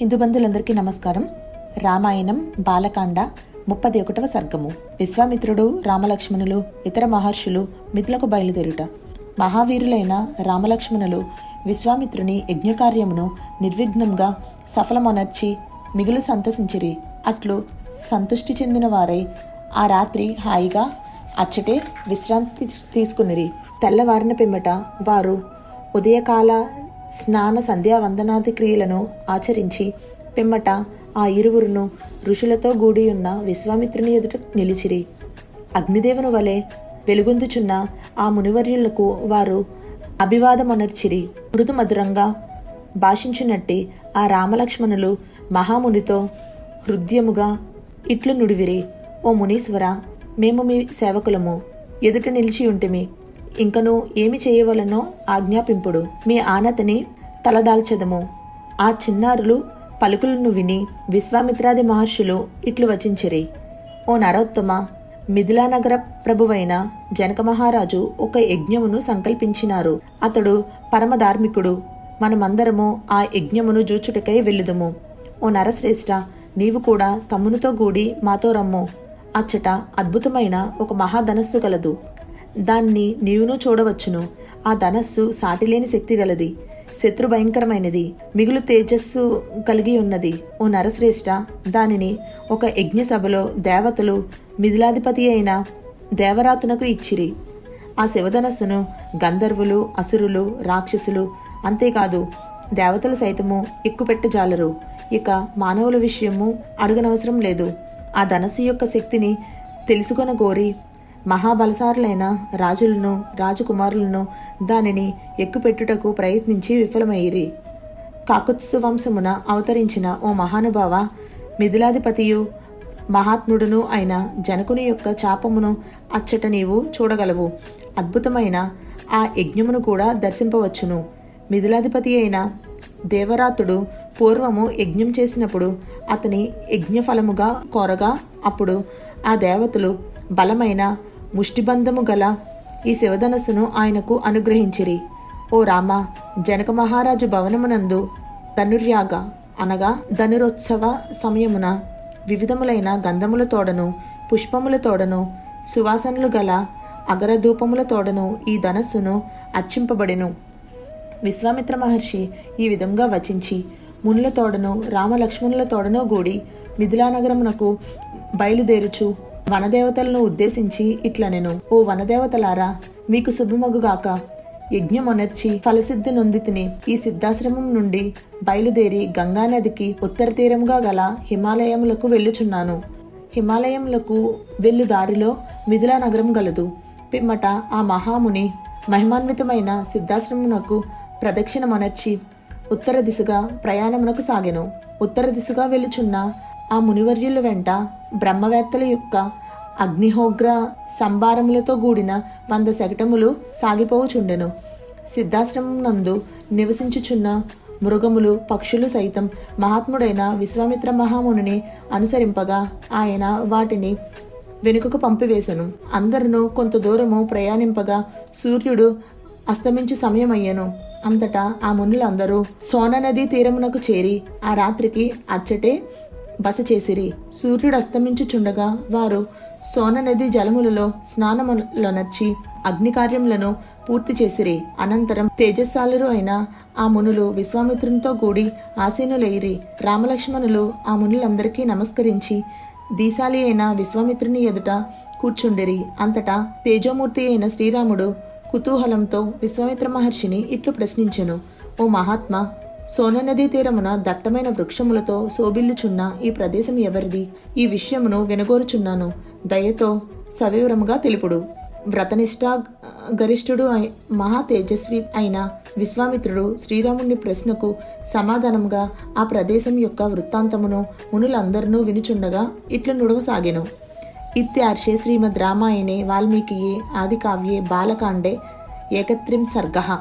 హిందూ బంధులందరికీ నమస్కారం. రామాయణం బాలకాండ ముప్పది ఒకటవ సర్గము. విశ్వామిత్రుడు రామలక్ష్మణులు ఇతర మహర్షులు మిథులకు బయలుదేరుట. మహావీరులైన రామలక్ష్మణులు విశ్వామిత్రుని యజ్ఞకార్యమును నిర్విఘ్నంగా సఫలమొనర్చి మిగులు సంతసించిరి. అట్లు సంతుష్టి చెందిన వారై ఆ రాత్రి హాయిగా అచ్చటే విశ్రాంతి తీసుకునిరి. తెల్లవారిన పిమ్మట వారు ఉదయకాల స్నాన సంధ్యావందనాది క్రియలను ఆచరించి పిమ్మట ఆ ఇరువురును ఋషులతో గూడి ఉన్న విశ్వామిత్రుని ఎదుట నిలిచిరి. అగ్నిదేవుని వలె వెలుగొందుచున్న ఆ మునివర్యులకు వారు అభివాదమనర్చిరి. మృదు మధురంగా భాషించునట్టి ఆ రామలక్ష్మణులు మహామునితో హృదయముగా ఇట్లు నుడివిరి. ఓ మునీశ్వర మేము మీ సేవకులము. ఎదుట నిలిచి ఉంటిమి ఇంకను ఏమి చేయవలనో ఆజ్ఞాపింపుడు. మీ ఆనతని తలదాల్చదము. ఆ చిన్నారులు పలుకులను విని విశ్వామిత్రాది మహర్షులు ఇట్లు వచించిరి. ఓ నరోత్తమ మిథిలానగర ప్రభువైన జనక మహారాజు ఒక యజ్ఞమును సంకల్పించినారు. అతడు పరమధార్మికుడు. మనమందరము ఆ యజ్ఞమును జూచుటకై వెళ్ళుదుము. ఓ నరశ్రేష్ఠ నీవు కూడా తమ్మునితో గూడి మాతో రమ్ము. అచ్చట అద్భుతమైన ఒక మహాధనస్సు కలదు దాన్ని నీవును చూడవచ్చును. ఆ ధనస్సు సాటిలేని శక్తి గలది. శత్రు భయంకరమైనది. మిగులు తేజస్సు కలిగి ఉన్నది. ఓ నరశ్రేష్ఠ దానిని ఒక యజ్ఞసభలో దేవతలు మిథిలాధిపతి అయిన దేవరాతునకు ఇచ్చిరి. ఆ శివధనస్సును గంధర్వులు అసురులు రాక్షసులు అంతేకాదు దేవతలు సైతము ఎక్కుపెట్టజాలరు. ఇక మానవుల విషయము అడగనవసరం లేదు. ఆ ధనస్సు యొక్క శక్తిని తెలుసుకొనగోరి మహాబలసారులైన రాజులను రాజకుమారులను దానిని ఎక్కుపెట్టుటకు ప్రయత్నించి విఫలమయ్యిరి. కాకుత్సు వంశమున అవతరించిన ఓ మహానుభావ మిథిలాధిపతియు మహాత్ముడును అయిన జనకుని యొక్క చాపమును అచ్చట నీవు చూడగలవు. అద్భుతమైన ఆ యజ్ఞమును కూడా దర్శింపవచ్చును. మిథిలాధిపతి అయిన దేవరాతుడు పూర్వము యజ్ఞం చేసినప్పుడు అతని యజ్ఞఫలముగా కోరగా అప్పుడు ఆ దేవతలు బలమైన ముష్టిబంధము గల ఈ శివధనస్సును ఆయనకు అనుగ్రహించిరి. ఓ రామ జనక మహారాజు భవనమునందు ధనుర్యాగ అనగా ధనురోత్సవ సమయమున వివిధములైన గంధముల తోడను పుష్పముల తోడను సువాసనలు గల అగరధూపముల తోడను ఈ ధనస్సును అర్చింపబడెను. విశ్వామిత్ర మహర్షి ఈ విధంగా వచించి మునుల తోడను రామలక్ష్మణుల తోడను గూడి మిథిలానగరమునకు బయలుదేరుచు వనదేవతలను ఉద్దేశించి ఇట్లనెను ఓ వనదేవతలారా మీకు శుభమగుగాక. యజ్ఞమొనర్చి ఫలసిద్ధి నొందితిని ఈ సిద్ధాశ్రమం నుండి బయలుదేరి గంగానదికి ఉత్తర తీరంగా గల హిమాలయములకు వెళ్ళుచున్నాను. హిమాలయములకు వెళ్ళు దారిలో మిథిలా నగరం గలదు. పిమ్మట ఆ మహాముని మహిమాన్వితమైన సిద్ధాశ్రమునకు ప్రదక్షిణమొనర్చి ఉత్తర దిశగా ప్రయాణమునకు సాగెను. ఉత్తర దిశగా వెళ్ళుచున్న ఆ మునివర్యుల వెంట బ్రహ్మవేత్తల యొక్క అగ్నిహోగ్ర సంభారములతో కూడిన వంద శకటములు సాగిపోవుచుండెను. సిద్ధాశ్రమం నందు నివసించుచున్న మృగములు పక్షులు సైతం మహాత్ముడైన విశ్వామిత్ర మహాముని అనుసరింపగా ఆయన వాటిని వెనుకకు పంపివేశను అందరినూ కొంత దూరము ప్రయాణింపగా సూర్యుడు అస్తమించు సమయమయ్యను. అంతటా ఆ మునులందరూ సోన నదీ తీరమునకు చేరి ఆ రాత్రికి అచ్చటే బస చేసిరి. సూర్యుడు అస్తమించుచుండగా వారు సోన నది జలములలో స్నానములనర్చి అగ్ని కార్యములను పూర్తి చేసిరి. అనంతరం తేజస్సాలురు అయిన ఆ మునులు విశ్వామిత్రునితో కూడి ఆసీనులైరి రామలక్ష్మణులు ఆ మునులందరికీ నమస్కరించి దీశాలి అయిన విశ్వామిత్రుని ఎదుట కూర్చుండిరి. అంతటా తేజోమూర్తి అయిన శ్రీరాముడు కుతూహలంతో విశ్వామిత్ర మహర్షిని ఇట్లు ప్రశ్నించెను. ఓ మహాత్మా సోననదీ తీరమున దట్టమైన వృక్షములతో శోభిల్లుచున్న ఈ ప్రదేశం ఎవరిది? ఈ విషయమును వినగోరుచున్నాను. దయతో సవివరముగా తెలుపుడు. వ్రతనిష్ట గరిష్ఠుడు మహా తేజస్వి అయిన విశ్వామిత్రుడు శ్రీరాముని ప్రశ్నకు సమాధానంగా ఆ ప్రదేశం యొక్క వృత్తాంతమును మునులందరినూ వినుచుండగా ఇట్లు నుడవసాగెను. ఇత్యార్షే శ్రీమద్ రామాయణే వాల్మీకియే ఆదికావ్యే బాలకాండే ఏకత్రిం సర్గ.